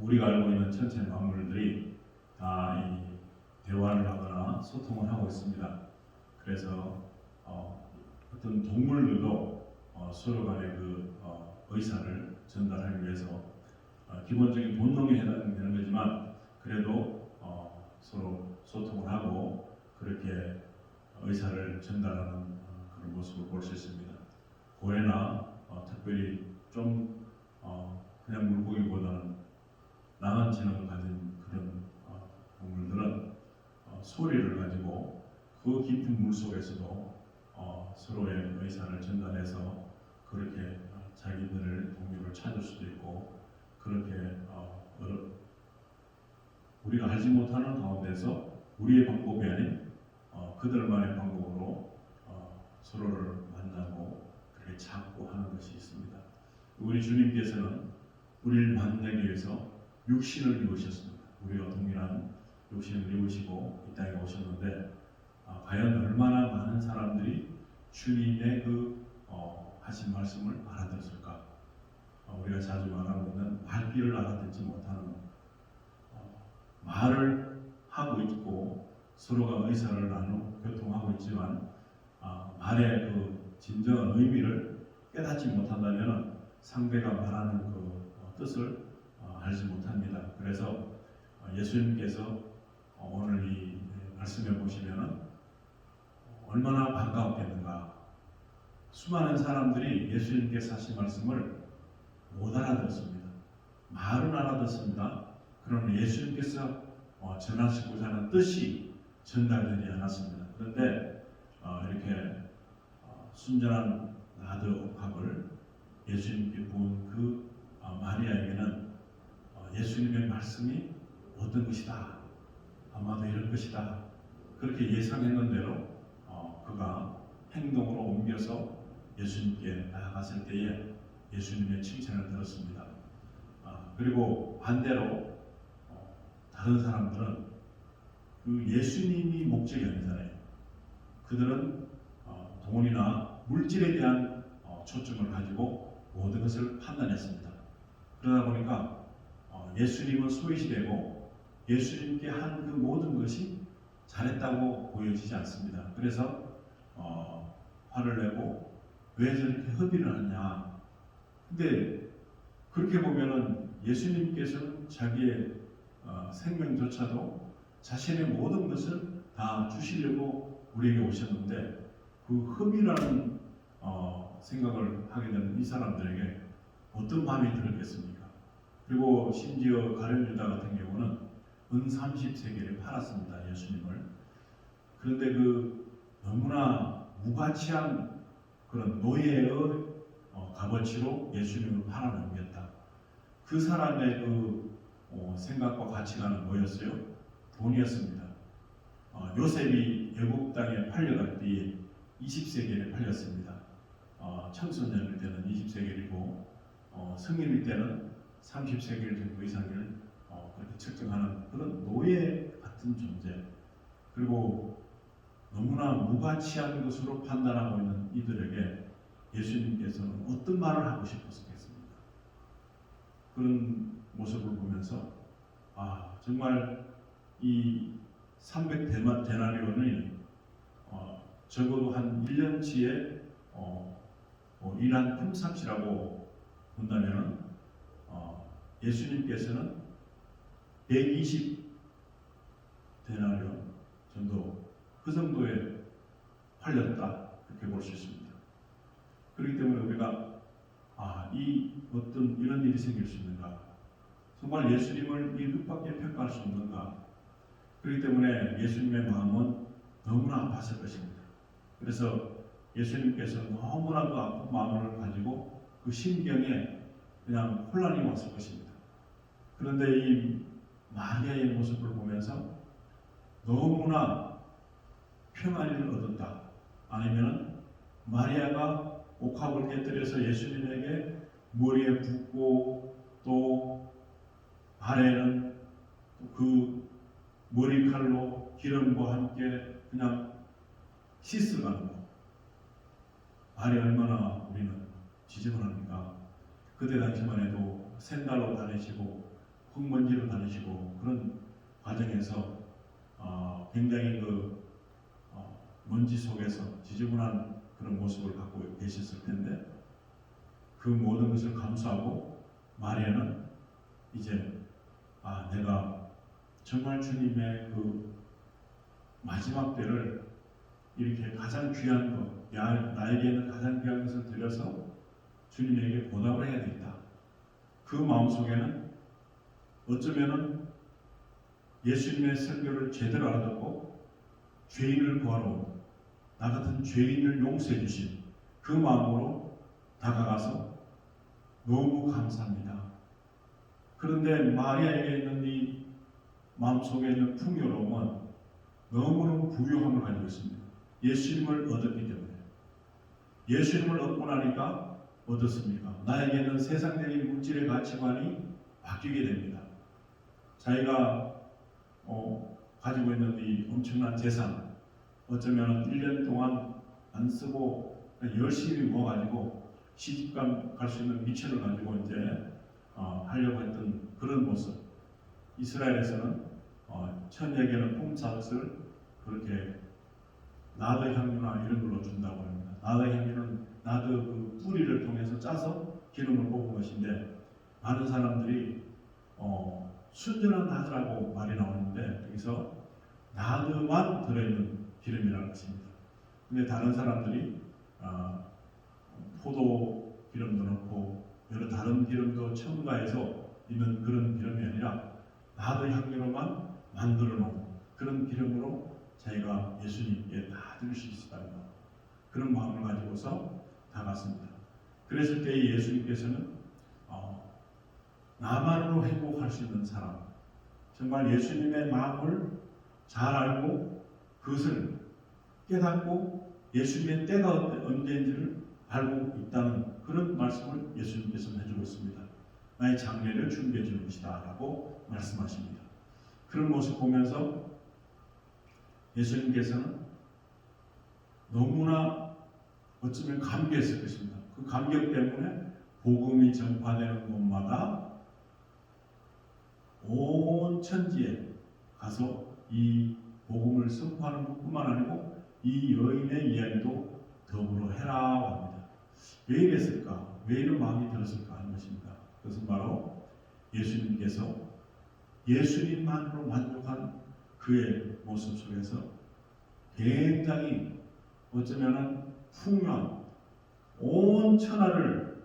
우리가 알고 있는 천체 만물들이 다이 대화를 하거나 소통을 하고 있습니다. 그래서 어, 어떤 동물들도 어, 서로 간의 그 어, 의사를 전달하기 위해서 어, 기본적인 본능에 해당되는 거지만 그래도 어, 서로 소통을 하고 그렇게 의사를 전달하는 어, 그런 모습을 볼 수 있습니다. 고래나 어, 특별히 좀 어, 그냥 물고기 지능을 가진 그런 어, 동물들은 어, 소리를 가지고 그 깊은 물 속에서도 어, 서로의 의사를 전달해서 그렇게 어, 자기들의 동료를 찾을 수도 있고 그렇게 우리가 알지 못하는 가운데서 우리의 방법이 아닌 어, 그들만의 방법으로 어, 서로를 만나고 그렇게 찾고 하는 것이 있습니다. 우리 주님께서는 우리를 만나기 위해서 육신을 입으셨습니다. 우리와 동일한 육신을 입으시고 이 땅에 오셨는데 아, 과연 얼마나 많은 사람들이 주님의 그 어, 하신 말씀을 알아들었을까? 어, 우리가 자주 말하고 있는 말귀를 알아듣지 못하는 어, 말을 하고 있고 서로가 의사를 나누고 교통하고 있지만 아, 말의 그 진정한 의미를 깨닫지 못한다면 상대가 말하는 그 어, 뜻을 어, 알지 못합니다. 그래서 어, 예수님께서 어, 오늘 이 말씀에 보시면은 얼마나 반가웠겠는가. 수많은 사람들이 예수님께서 하신 말씀을 못 알아들었습니다. 말은 알아듣습니다. 그러나 예수님께서 어, 전하시고자 하는 뜻이 전달되지 않았습니다. 그런데 어, 이렇게 어, 순전한 나드 옥합을 예수님께 그 어, 마리아에게는 어, 예수님의 말씀이 어떤 것이다. 아마도 이럴 것이다. 그렇게 예상했는 대로 어, 그가 행동으로 옮겨서 예수님께 나아갔을 때에 예수님의 칭찬을 들었습니다. 아, 그리고 반대로 어, 다른 사람들은 그 예수님이 목적이 아니잖아요. 그들은 어, 돈이나 물질에 대한 어, 초점을 가지고 모든 것을 판단했습니다. 그러다 보니까 어, 예수님은 소외시되고 예수님께 한 그 모든 것이 잘했다고 보여지지 않습니다. 그래서 어, 화를 내고 왜 저렇게 허비를 하냐. 근데 그렇게 보면은 예수님께서는 자기의 어, 생명조차도 자신의 모든 것을 다 주시려고 우리에게 오셨는데 그 흠이라는 어, 생각을 하게 되는 이 사람들에게 어떤 마음이 들었겠습니까? 그리고 심지어 가룟 유다 같은 경우는 은 30세계를 팔았습니다 예수님을. 그런데 그 너무나 무가치한 그런 노예의 어, 값어치로 예수님을 팔아넘겼다. 그 사람의 그 어, 생각과 가치관은 뭐였어요? 돈이었습니다. 어, 요셉이 애국 땅에 팔려갈 때에 20세겔에 팔렸습니다. 어, 청소년일 때는 20세겔이고 어, 성인일 때는 30세겔 정도 이상을 어, 그렇게 측정하는 그런 노예 같은 존재. 그리고 너무나 무가치한 것으로 판단하고 있는 이들에게 예수님께서는 어떤 말을 하고 싶었겠습니까? 그런 모습을 보면서 아 정말 이 300 데나리온이 어, 적어도 한 1년치의 어, 뭐 일한 품삯이라고 본다면 어, 예수님께서는 120 데나리온 정도 그 정도에 팔렸다 이렇게 볼 수 있습니다. 그렇기 때문에 우리가 아, 이 어떤 이런 일이 생길 수 있는가? 정말 예수님을 이 뜻밖에 평가할 수 없는가? 그렇기 때문에 예수님의 마음은 너무나 아팠을 것입니다. 그래서 예수님께서 너무나 그 아픈 마음을 가지고 그 심경에 그냥 혼란이 왔을 것입니다. 그런데 이 마리아의 모습을 보면서 너무나 평안을 얻었다. 아니면 마리아가 옥합을 깨뜨려서 예수님에게 머리에 붓고 또 발에는 그 머리칼로 기름과 함께 그냥 씻어가는 것. 발이 얼마나 우리는 지저분합니까? 그때 당시만 해도 샌달로 다니시고 흙먼지로 다니시고 그런 과정에서 어, 굉장히 그 어, 먼지 속에서 지저분한 그런 모습을 갖고 계셨을 텐데 그 모든 것을 감수하고 마리아는 이제 아 내가 정말 주님의 그 마지막 때를 이렇게 가장 귀한 것, 야, 나에게는 가장 귀한 것을 드려서 주님에게 보답을 해야 되겠다. 그 마음 속에는 어쩌면은 예수님의 설교를 제대로 알아듣고 죄인을 구하러 온나 같은 죄인을 용서해 주신 그 마음으로 다가가서 너무 감사합니다. 그런데 마리아에게 있는 이 마음속에 있는 풍요로움은 너무너무 부유함을 가지고 있습니다. 예수님을 얻었기 때문에. 예수님을 얻고 나니까 어떻습니까? 나에게 있는 세상적인 물질의 가치관이 바뀌게 됩니다. 자기가 어, 가지고 있는 이 엄청난 재산, 어쩌면 1년 동안 안 쓰고 그냥 열심히 모아가지고 시집감 갈수 있는 미천을 가지고 이제 어, 하려고 했던 그런 모습. 이스라엘에서는 어, 천에게는 품삯을 그렇게 나드 향유나 이런 걸로 준다고 합니다. 나드 향유는 나드 그 뿌리를 통해서 짜서 기름을 뽑은 것인데 많은 사람들이 어, 순전한 나드라고 말이 나오는데 여기서 나드만 들어있는 기름이라는 것입니다. 근데 다른 사람들이 아, 포도 기름도 넣고 여러 다른 기름도 첨가해서 있는 그런 기름이 아니라 나드 향유로만 만들어 놓은 그런 기름으로 자기가 예수님께 다 드릴 수 있었다는 것. 그런 마음을 가지고서 다갔습니다. 그랬을 때 예수님께서는 어, 나만으로 행복할 수 있는 사람, 정말 예수님의 마음을 잘 알고 그것을 깨닫고 예수님의 때가 언제인지를 알고 있다는 그런 말씀을 예수님께서는 해주고 있습니다. 나의 장례를 준비해 주는 것이다 라고 말씀하십니다. 그런 모습 보면서 예수님께서는 너무나 어쩌면 감개했을 것입니다. 그 감격 때문에 복음이 전파되는 곳마다 온 천지에 가서 이 복음을 선포하는 것뿐만 아니고 이 여인의 이야기도 더불어 해라 합니다. 왜 이랬을까? 왜 이런 마음이 들었을까 하는 것입니다. 그것은 바로 예수님께서 예수님만으로 만족한 그의 모습 속에서 굉장히 어쩌면은 풍요한 온 천하를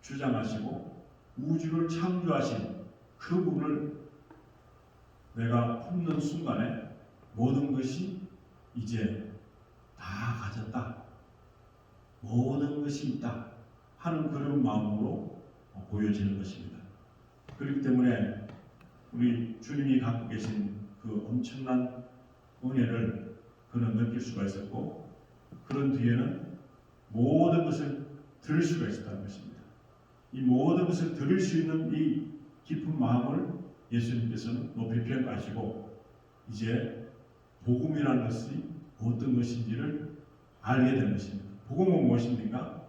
주장하시고 우주를 창조하신 그분을 내가 품는 순간에 모든 것이 이제 다 가졌다. 모든 것이 있다. 하는 그런 마음으로 보여지는 것입니다. 그렇기 때문에 우리 주님이 갖고 계신 그 엄청난 은혜를 그는 느낄 수가 있었고 그런 뒤에는 모든 것을 들을 수가 있었다는 것입니다. 이 모든 것을 들을 수 있는 이 깊은 마음을 예수님께서는 높이 평가하시고 이제 복음이라는 것이 어떤 것인지를 알게 되는 것입니다. 복음은 무엇입니까?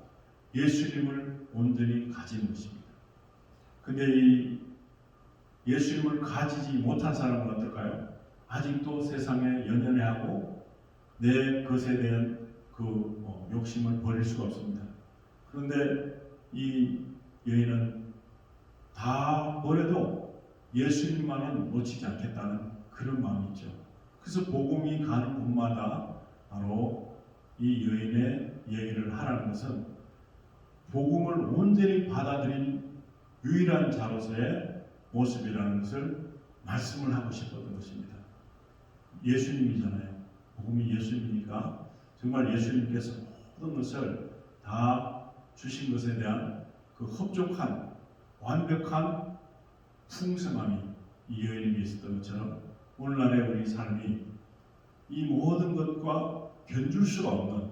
예수님을 온전히 가진 것입니다. 근데 이 예수님을 가지지 못한 사람은 어떨까요? 아직도 세상에 연연해하고 내 것에 대한 그 어, 욕심을 버릴 수가 없습니다. 그런데 이 여인은 다 버려도 예수님만은 놓치지 않겠다는 그런 마음이 있죠. 그래서 복음이 가는 곳마다 바로 이 여인의 얘기를 하라는 것은 복음을 온전히 받아들인 유일한 자로서의 모습이라는 것을 말씀을 하고 싶었던 것입니다. 예수님이잖아요. 복음이 예수님이니까 정말 예수님께서 모든 것을 다 주신 것에 대한 그 흡족한 완벽한 풍성함이 이 여인에게 있었던 것처럼 오늘날의 우리 삶이 이 모든 것과 견줄 수가 없는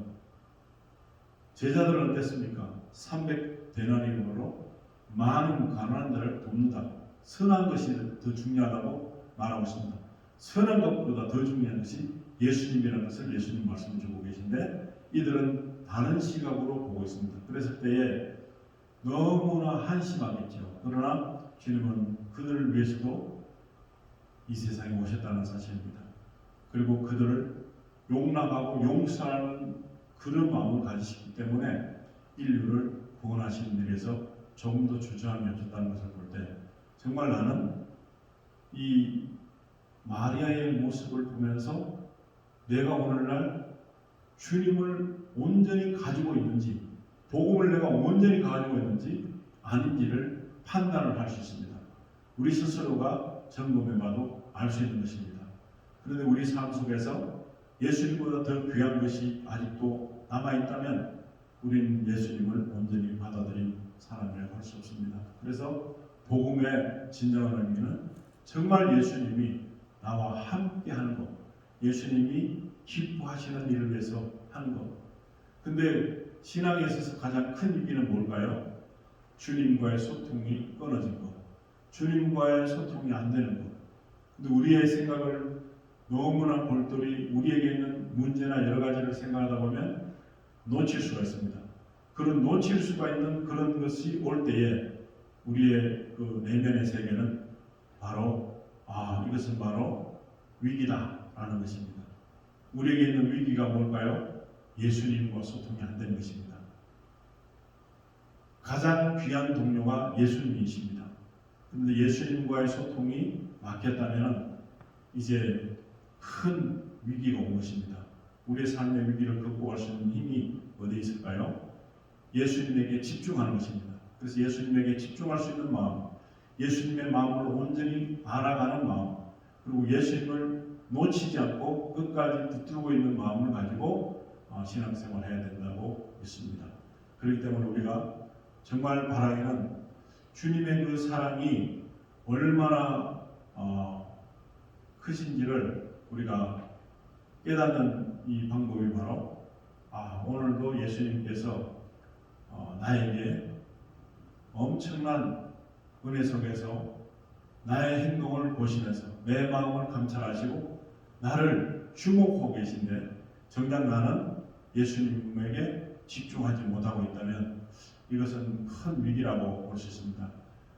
제자들은 어땠습니까? 300데나리온으로 많은 가난한 자를 돕는다. 선한 것이 더 중요하다고 말하고 있습니다. 선한 것보다 더 중요한 것이 예수님이라는 것을 예수님 말씀을 주고 계신데 이들은 다른 시각으로 보고 있습니다. 그랬을 때에 너무나 한심하겠죠. 그러나 주님은 그들을 위해서도 이 세상에 오셨다는 사실입니다. 그리고 그들을 용납하고 용서하는 그런 마음을 가지시기 때문에 인류를 구원하시는 일에서 조금 더 주저함이 없었다는 것을 볼 때 정말 나는 이 마리아의 모습을 보면서 내가 오늘날 주님을 온전히 가지고 있는지 복음을 내가 온전히 가지고 있는지 아닌지를 판단을 할 수 있습니다. 우리 스스로가 점검해봐도 알 수 있는 것입니다. 그런데 우리 삶 속에서 예수님보다 더 귀한 것이 아직도 남아있다면 우리는 예수님을 온전히 받아들인 사람이라고 할 수 없습니다. 그래서 복음의 진정한 의미는 정말 예수님이 나와 함께 하는 것, 예수님이 기뻐하시는 일을 위해서 하는 것. 근데 신앙에 있어서 가장 큰 위기는 뭘까요? 주님과의 소통이 끊어진 것. 주님과의 소통이 안 되는 것. 근데 우리의 생각을 너무나 골똘히 우리에게 있는 문제나 여러 가지를 생각하다 보면 놓칠 수가 있습니다. 그런 놓칠 수가 있는 그런 것이 올 때에 우리의 그 내면의 세계는 바로 아 이것은 바로 위기다라는 것입니다. 우리에게 있는 위기가 뭘까요? 예수님과 소통이 안 되는 것입니다. 가장 귀한 동료가 예수님이십니다. 그런데 예수님과의 소통이 막혔다면 이제 큰 위기가 온 것입니다. 우리의 삶의 위기를 극복할 수 있는 힘이 어디에 있을까요? 예수님에게 집중하는 것입니다. 그래서 예수님에게 집중할 수 있는 마음, 예수님의 마음을 온전히 알아가는 마음, 그리고 예수님을 놓치지 않고 끝까지 붙들고 있는 마음을 가지고 어, 신앙생활 해야 된다고 믿습니다. 그렇기 때문에 우리가 정말 바라기는 주님의 그 사랑이 얼마나 어, 크신지를 우리가 깨닫는 이 방법이 바로 아, 오늘도 예수님께서 어, 나에게 엄청난 은혜 속에서 나의 행동을 보시면서 내 마음을 감찰하시고 나를 주목하고 계신데 정작 나는 예수님에게 집중하지 못하고 있다면 이것은 큰 위기라고 볼 수 있습니다.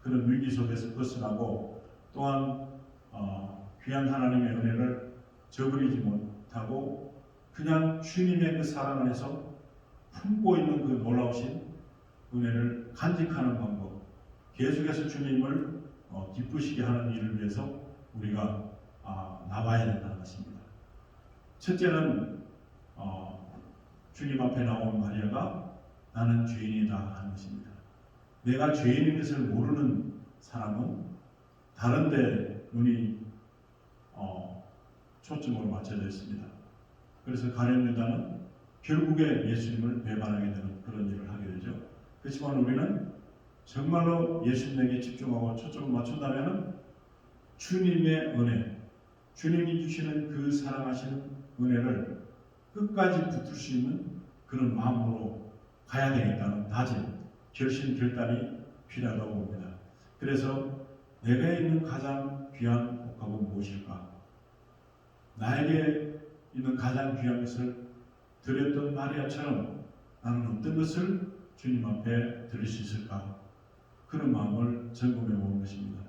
그런 위기 속에서 벗어나고 또한 어, 귀한 하나님의 은혜를 저버리지 못하고 그냥 주님의 그 사랑 안에서 품고 있는 그 놀라우신 은혜를 간직하는 방법, 계속해서 주님을 어, 기쁘시게 하는 일을 위해서 우리가 아, 나와야 된다는 것입니다. 첫째는 어, 주님 앞에 나온 마리아가 나는 죄인이다 하는 것입니다. 내가 죄인인 것을 모르는 사람은 다른데 눈이 어, 초점으로 맞춰져 있습니다. 그래서 가룟 유다는 결국에 예수님을 배반하게 되는 그런 일을 하게 되죠. 그렇지만 우리는 정말로 예수님에게 집중하고 초점을 맞춘다면 주님의 은혜, 주님이 주시는 그 사랑하시는 은혜를 끝까지 붙을 수 있는 그런 마음으로 가야 되겠다는 다짐, 결심, 결단이 필요하다고 봅니다. 그래서 내가 있는 가장 귀한 복합은 무엇일까? 나에게 있는 가장 귀한 것을 드렸던 마리아처럼 나는 어떤 것을 주님 앞에 드릴 수 있을까? 그런 마음을 점검해 보는 것입니다.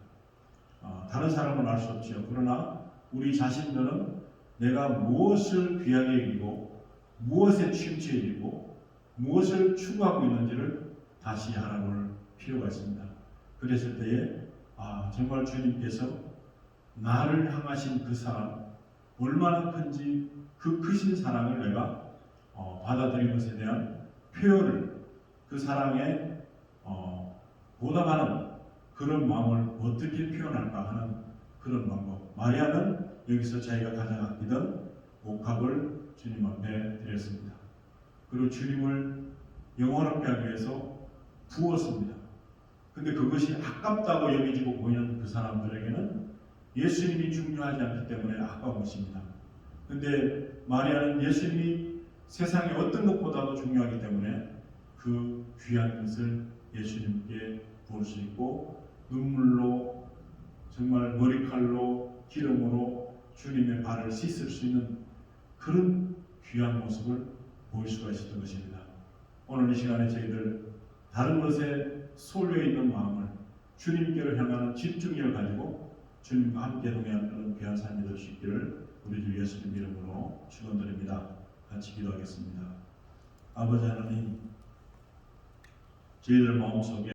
어, 다른 사람은 알 수 없지요. 그러나 우리 자신들은 내가 무엇을 귀하게 여기고 무엇에 취취해 있고 무엇을 추구하고 있는지를 다시 알아볼 필요가 있습니다. 그랬을 때에 아 정말 주님께서 나를 향하신 그 사랑 얼마나 큰지 그 크신 사랑을 내가 어, 받아들인 것에 대한 표현을 그 사랑에 어, 보답하는 그런 마음을 어떻게 표현할까 하는 그런 방법. 마리아는 여기서 자기가 가장 아끼던 옥합을 주님 앞에 드렸습니다. 그리고 주님을 영원하게 하기 위해서 부었습니다. 근데 그것이 아깝다고 여기지고 보이는 그 사람들에게는 예수님이 중요하지 않기 때문에 아까운 것입니다. 근데 마리아는 예수님이 세상의 어떤 것보다도 중요하기 때문에 그 귀한 것을 예수님께 부을 수 있고 눈물로 머리칼로 기름으로 주님의 발을 씻을 수 있는 그런 귀한 모습을 보일 수가 있었던 것입니다. 오늘 이 시간에 저희들 다른 것에 쏠려 있는 마음을 주님께로 향하는 집중력을 가지고 주님과 함께 동행하는 그런 귀한 삶이 될 수 있기를 우리 주 예수님 이름으로 축원드립니다. 같이 기도하겠습니다. 아버지 하나님, 저희들 마음속에